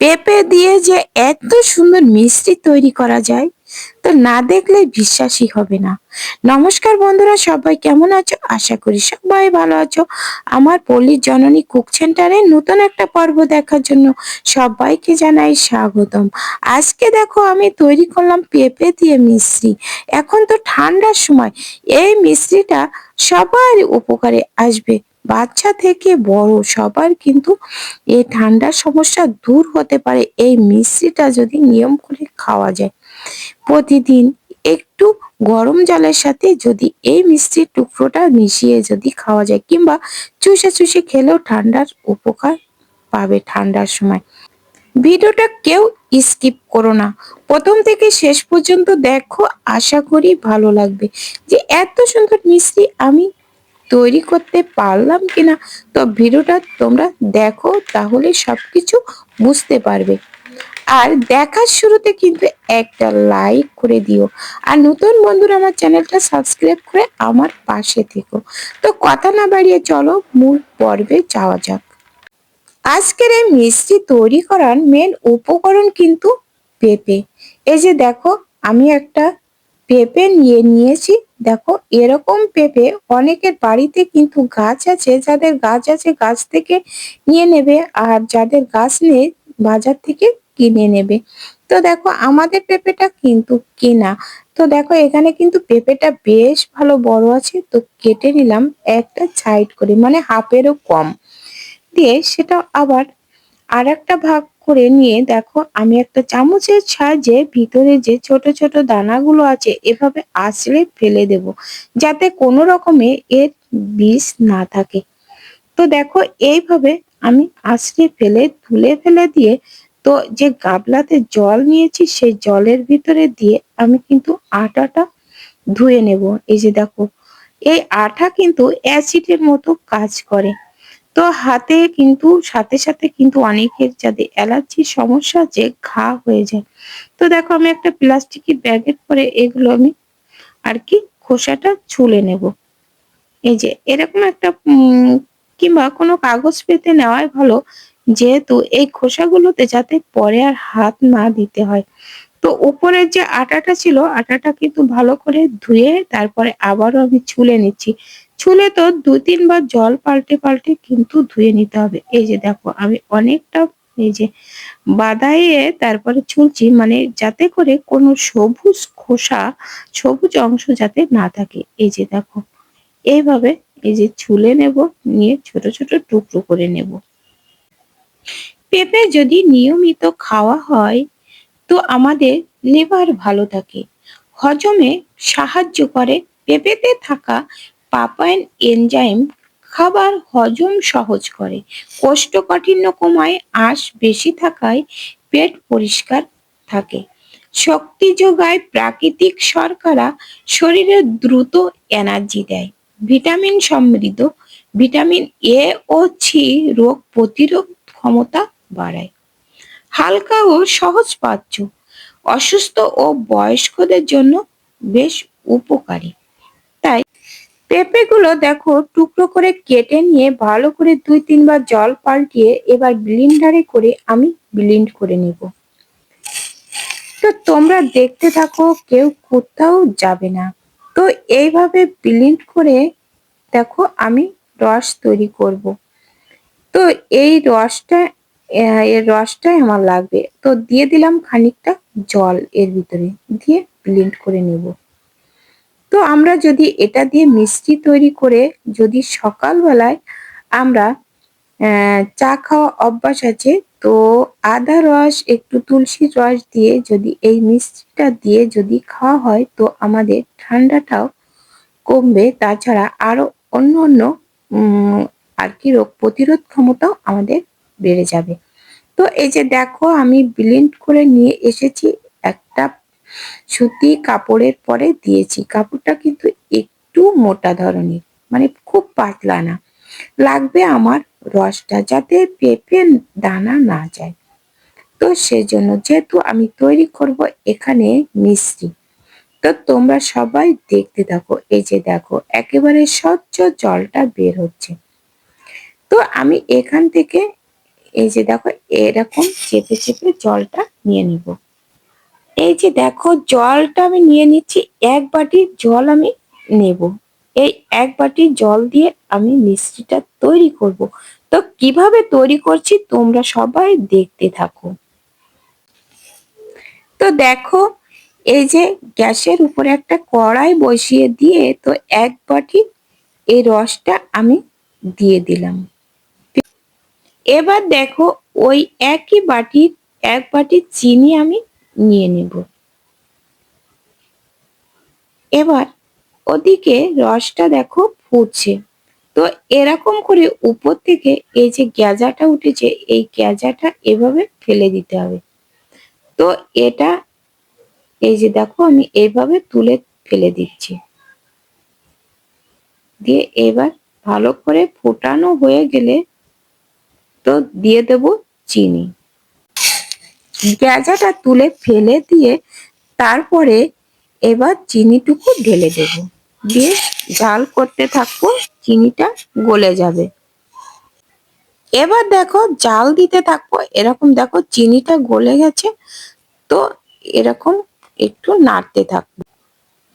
পেঁপে দিয়ে যে এত সুন্দর মিষ্টি তৈরি করা যায়, তো না দেখলে বিশ্বাসই হবে না। নমস্কার বন্ধুরা, সবাই কেমন আছো? আশা করি সবাই ভালো আছো। আমার পল্লীর জননী কুক সেন্টারে নতুন একটা পর্ব দেখার জন্য সবাইকে জানাই স্বাগতম। আজকে দেখো আমি তৈরি করলাম পেঁপে দিয়ে মিষ্টি। এখন তো ঠান্ডার সময়, এই মিষ্টিটা সবার উপকারে আসবে। বাচ্চা থেকে বড় সবার কিন্তু এই ঠান্ডার সমস্যা দূর হতে পারে। এই মিষ্টিটা যদি নিয়ম করে খাওয়া যায়। প্রতিদিন একটু গরম জলের সাথে যদি এই মিষ্টির টুকরোটা মিশিয়ে যদি খাওয়া যায় কিংবা চুষে চুষে খেলেও ঠান্ডার উপকার পাবে ঠান্ডার সময়। ভিডিওটা কেউ স্কিপ করো না। প্রথম থেকে শেষ পর্যন্ত দেখো। আশা করি ভালো লাগবে যে এত সুন্দর মিষ্টি আমি তৈরি করতে পারলাম কিনা, তো ভিডিওটা তোমরা দেখো, তাহলে সবকিছু বুঝতে পারবে। আর দেখার শুরুতে কিন্তু একটা লাইক করে দিও। আর নতুন বন্ধুরা, আমার চ্যানেলটা সাবস্ক্রাইব করে আমার পাশে থেকো। তো কথা না বাড়িয়ে চলো, মূল পর্বে যাওয়া যাক। আজকের এই মিষ্টি তৈরি করার মেন উপকরণ কিন্তু পেঁপে। এই যে দেখো, আমি একটা পেঁপে নিয়ে নিয়েছি। দেখো, এরকম পেঁপে অনেকের বাড়িতে কিন্তু গাছ আছে, যাদের গাছ আছে গাছ থেকে নিয়ে নেবে আর যাদের গাছ নেই বাজার থেকে কিনে নেবে। তো দেখো, আমাদের পেঁপেটা কিন্তু কেনা। তো দেখো, এখানে কিন্তু পেঁপেটা বেশ ভালো বড় আছে। তো কেটে নিলাম একটা সাইড করে মানে হাফেরও কম। দিয়ে সেটা আবার আর একটা ভাগ করে নিয়ে দেখো, আমি একটা চামচের সাহায্যে ভিতরে যে ছোট ছোট দানাগুলো আছে, এভাবে আঁচড়ে ফেলে দেব, যাতে কোনো রকমে এর বিষ না থাকে। তো দেখো, এইভাবে আমি আঁচড়ে ফেলে, তুলে ফেলে দিয়ে, তো যে গাবলাতে জল নিয়েছি, সেই জলের ভিতরে দিয়ে আমি কিন্তু আটাটা ধুয়ে নেব। এই যে দেখো, এই আটা কিন্তু অ্যাসিডের মতো কাজ করে। তো হাতে কিন্তু, সাথে সাথে কিন্তু অনেকের যাদের অ্যালার্জির সমস্যা আছে, ঘা হয়ে যায়। তো দেখো আমি একটা প্লাস্টিকের ব্যাগের পরে এগুলো আমি আর কি খোসাটা ছুলে নেব। এই যে এরকম একটা কিংবা কোনো কাগজ পেতে নেওয়াই ভালো, যেহেতু এই খোসাগুলোতে যাতে পরে আর হাত না দিতে হয়। তো উপরের যে আটাটা ছিল, আটাটা কিন্তু ভালো করে ধুয়ে তারপরে আবারও আমি ছুলে নিচ্ছি। ছুলে তো দু তিনবার জল পাল্টে পাল্টে কিন্তু ধুয়ে নিতে হবে। এই যে দেখো, আমি অনেকটা এই যে বাদাইয়ে তারপরে ছুলছি মানে যাতে করে কোনো সবুজ খোসা, সবুজ অংশ যাতে না থাকে। এই যে দেখো, এইভাবে এই যে ছুলে নেব, নিয়ে ছোট ছোট টুকরো করে নেব। পেঁপে যদি নিয়মিত খাওয়া হয়, তো আমাদের লিভার ভালো থাকে। হজমে সাহায্য করে। পেঁপেতে থাকা পাপাইন এনজাইম খাবার হজম সহজ করে। কোষ্ঠকাঠিন্য কমায় আঁশ বেশি থাকায় পেট পরিষ্কার থাকে। শক্তি যোগায় প্রাকৃতিক শর্করা শরীরে দ্রুত এনার্জি দেয়। ভিটামিন সমৃদ্ধ, ভিটামিন এ ও সি রোগ প্রতিরোধ ক্ষমতা বাড়ায়। হালকা ও সহজ পাচ্য, অসুস্থ ও বয়স্কদের জন্য বেশ উপকারী। পেঁপেগুলো দেখো টুকরো করে কেটে নিয়ে ভালো করে দুই তিনবার জল পাল্টিয়ে এবার ব্লিন্ডারে করে আমি ব্লিন্ড করে নেব। তো তোমরা দেখতে থাকো, কেউ কোথাও যাবে না। তো এইভাবে ব্লিন্ড করে দেখো আমি রস তৈরি করব। তো এই রসটা এর রসটাই আমার লাগবে। তো দিয়ে দিলাম খানিকটা জল এর ভিতরে, দিয়ে ব্লিন্ড করে নেব। তো আমরা যদি এটা দিয়ে মিষ্টি তৈরি করে যদি সকালবেলায় আমরা চা খাওয়া অভ্যাস আছে, তো আদা রস, একটু তুলসীর রস দিয়ে যদি এই মিষ্টিটা দিয়ে যদি খাওয়া হয়, তো আমাদের ঠান্ডাটাও কমবে। তাছাড়া আরও অন্য অন্য আর কি রোগ প্রতিরোধ ক্ষমতাও আমাদের বেড়ে যাবে। তো এই যে দেখো, আমি ব্লিন্ড করে নিয়ে এসেছি একটা সুতি কাপড়ের পরে দিয়েছি। কাপড়টা কিন্তু একটু মোটা ধরনের মানে খুব পাতলা না। লাগবে আমার রসটা যাতে পেঁপে দানা না যায়। তো সেজন্য যেহেতু আমি তৈরি করব এখানে মিষ্টি, তো তোমরা সবাই দেখতে থাকো। এই যে দেখো, একেবারে স্বচ্ছ জলটা বের হচ্ছে। তো আমি এখান থেকে এই যে দেখো, এরকম চেপে চেপে জলটা নিয়ে নিব। এই যে দেখো, জলটা আমি নিয়ে নিচ্ছি, এক বাটি জল আমি নেব। এই এক বাটি জল দিয়ে আমি মিষ্টিটা তৈরি করব। তো কীভাবে তৈরি করছি তোমরা সবাই দেখতে থাকো। তো দেখো, এই যে গ্যাসের উপরে একটা কড়াই বসিয়ে দিয়ে তো এক বাটি এই রসটা আমি দিয়ে দিলাম। এবার দেখো, ওই একই বাটির এক বাটি চিনি আমি নিয়ে নেব। এবার ওদিকে রসটা দেখো ফুটছে। তো এরকম করে উপর থেকে এই যে গ্যাজাটা উঠেছে, এই গ্যাজাটা এভাবে ফেলে দিতে হবে। তো এটা এই যে দেখো আমি এইভাবে তুলে ফেলে দিচ্ছি। দিয়ে এবার ভালো করে ফোটানো হয়ে গেলে তো দিয়ে দেব চিনি। গ্যাজাটা তুলে ফেলে দিয়ে তারপরে এবার চিনিটুকু ঢেলে দেব। দিয়ে জাল করতে থাকব চিনিটা গলে যাবে। এবার দেখো জাল দিতে থাকব এরকম দেখো চিনিটা গলে গেছে, তো এরকম একটু নাড়তে থাকব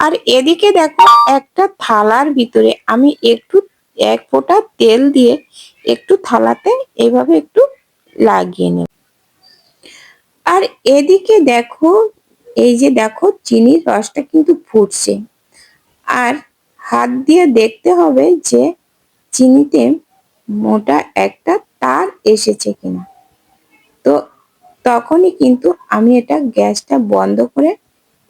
আর এদিকে দেখো একটা থালার ভিতরে আমি একটু এক ফোঁটা তেল দিয়ে একটু থালাতে এভাবে একটু লাগিয়ে নেব। আর এদিকে দেখো, এই যে দেখো, চিনির রসটা কিন্তু ফুটছে। আর হাত দিয়ে দেখতে হবে যে চিনিতে মোটা একটা তার এসেছে কিনা। তো তখনই কিন্তু আমি এটা গ্যাসটা বন্ধ করে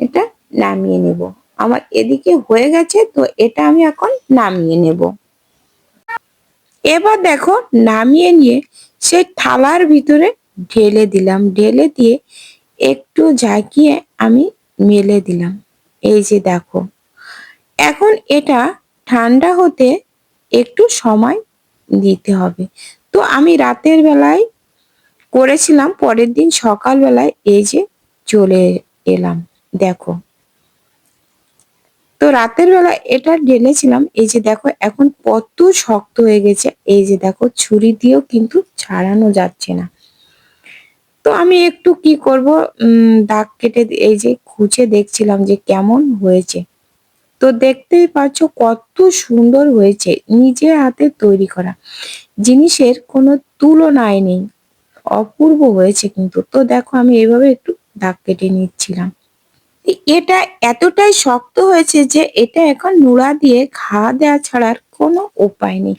এটা নামিয়ে নেব। আমার এদিকে হয়ে গেছে, তো এটা আমি এখন নামিয়ে নেব। এবার দেখো, নামিয়ে নিয়ে সেই থালার ভিতরে ঢেলে দিলাম। ঢেলে দিয়ে একটু ঝাঁকিয়ে আমি মেলে দিলাম। এই যে দেখো, এখন এটা ঠান্ডা হতে একটু সময় দিতে হবে। তো আমি রাতের বেলায় করেছিলাম, পরের দিন সকালবেলায় এই যে চলে এলাম। দেখো, তো রাতের বেলা এটা ঢেলেছিলাম। এই যে দেখো, এখন কত শক্ত হয়ে গেছে। এই যে দেখো, ছুরি দিয়েও কিন্তু ছাড়ানো যাচ্ছে না। তো আমি একটু কি করব? দাগ কেটে এই যে খুঁজে দেখছিলাম যে কেমন হয়েছে। তো দেখতেই পাচ্ছ কত সুন্দর হয়েছে নিজে হাতে তৈরি করা। জিনিসের কোনো তুলনায় নেই। অপূর্ব হয়েছে কিন্তু। তো দেখো আমি এইভাবে একটু দাগ কেটে নিচ্ছিলাম। এটা এতটাই শক্ত হয়েছে যে এটা এখন নুড়া দিয়ে ঘা দেওয়া ছাড়ার কোনো উপায় নেই।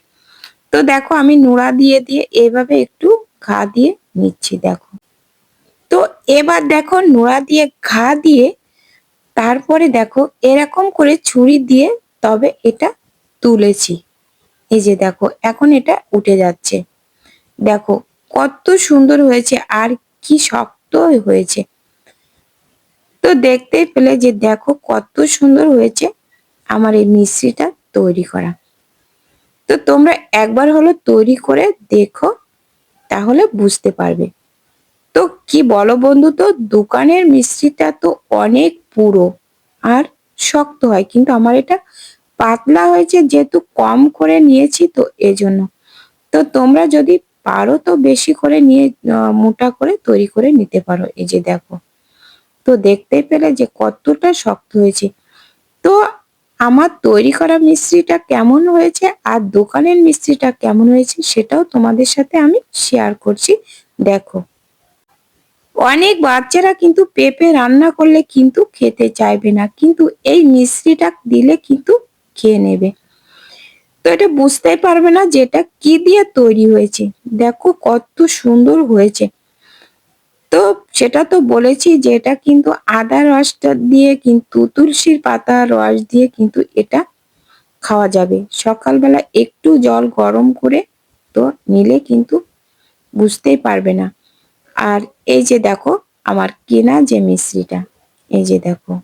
তো দেখো আমি নুড়া দিয়ে দিয়ে এভাবে একটু ঘা দিয়ে নিচ্ছি, দেখো। তো এবার দেখো নোড়া দিয়ে ঘা দিয়ে তারপরে দেখো এরকম করে ছুরি দিয়ে তবে এটা তুলেছি। এই যে দেখো, এখন এটা উঠে যাচ্ছে। দেখো কত সুন্দর হয়েছে আর কি শক্ত হয়েছে। তো দেখতেই পেলে যে দেখো কত সুন্দর হয়েছে আমার এই মিশ্রিটা তৈরি করা। তো তোমরা একবার হলো তৈরি করে দেখো, তাহলে বুঝতে পারবে। তো কি বলো বন্ধু তো, দোকানের মিষ্টিটা তো অনেক পুরো আর শক্ত হয়, কিন্তু আমার এটা পাতলা হয়েছে যেহেতু কম করে নিয়েছি তো এজন্য। তো তোমরা যদি পারো তো বেশি করে নিয়ে মোটা করে তৈরি করে নিতে পারো, এই যে দেখো। তো দেখতে পেলে যে কতটা শক্ত হয়েছে। তো আমার তৈরি করা মিস্ত্রিটা কেমন হয়েছে আর দোকানের মিস্ত্রিটা কেমন হয়েছে সেটাও তোমাদের সাথে আমি শেয়ার করছি, দেখো। অনেক বাচ্চারা কিন্তু পেঁপে রান্না করলে কিন্তু খেতে চাইবে না, কিন্তু এই মিশ্রিটা দিলে কিন্তু খেয়ে নেবে। তো এটা বুঝতে পারবে না যে এটা কি দিয়ে তৈরি হয়েছে। দেখো কত সুন্দর হয়েছে। তো সেটা তো বলেছি যে এটা কিন্তু আদা রসটা দিয়ে কিন্তু, তুলসীর পাতা রস দিয়ে কিন্তু এটা খাওয়া যাবে। সকালবেলা একটু জল গরম করে তো নিলে কিন্তু বুঝতেই পারবে না। আর এই যে দেখো, আমার কেনা যে মিশ্রিটা, এই যে দেখো।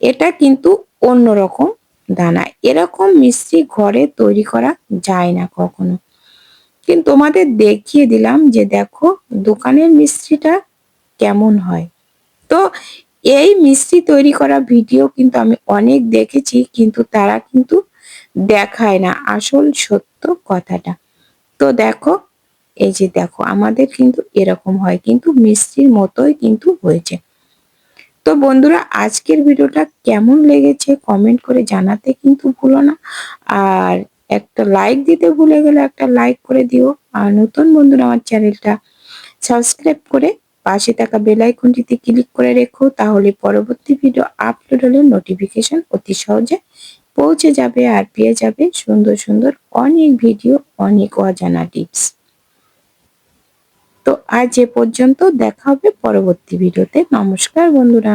এটা কিন্তু অন্যরকম দানা। এরকম মিশ্রি ঘরে তৈরি করা যায় না কখনো। কিন্তু তোমাদের দেখিয়ে দিলাম যে দেখো, দোকানের মিষ্টিটা কেমন হয়। তো এই মিষ্টি তৈরি করা ভিডিও কিন্তু আমি অনেক দেখেছি, কিন্তু তারা কিন্তু দেখায় না। আসল সত্য কথাটা। তো দেখো এই যে দেখো, আমাদের কিন্তু এরকম হয়, কিন্তু মিষ্টির মতোই কিন্তু হয়েছে। তো বন্ধুরা, আজকের ভিডিওটা কেমন লেগেছে কমেন্ট করে জানাতে কিন্তু ভুলো না। আর একটা লাইক দিতে ভুলে গেলে একটা লাইক করে দিও। আর নতুন বন্ধুরা, আমার চ্যানেলটা সাবস্ক্রাইব করে পাশে থাকা বেল আইকনটিতে ক্লিক করে রেখো। তাহলে পরবর্তী ভিডিও আপলোড হলে নোটিফিকেশন অতি সহজে পৌঁছে যাবে আর পেয়ে যাবে সুন্দর সুন্দর অনেক ভিডিও অনেক অজানা টিপস তো আজ এ পর্যন্ত দেখা হবে পরবর্তী ভিডিওতে। নমস্কার বন্ধুরা।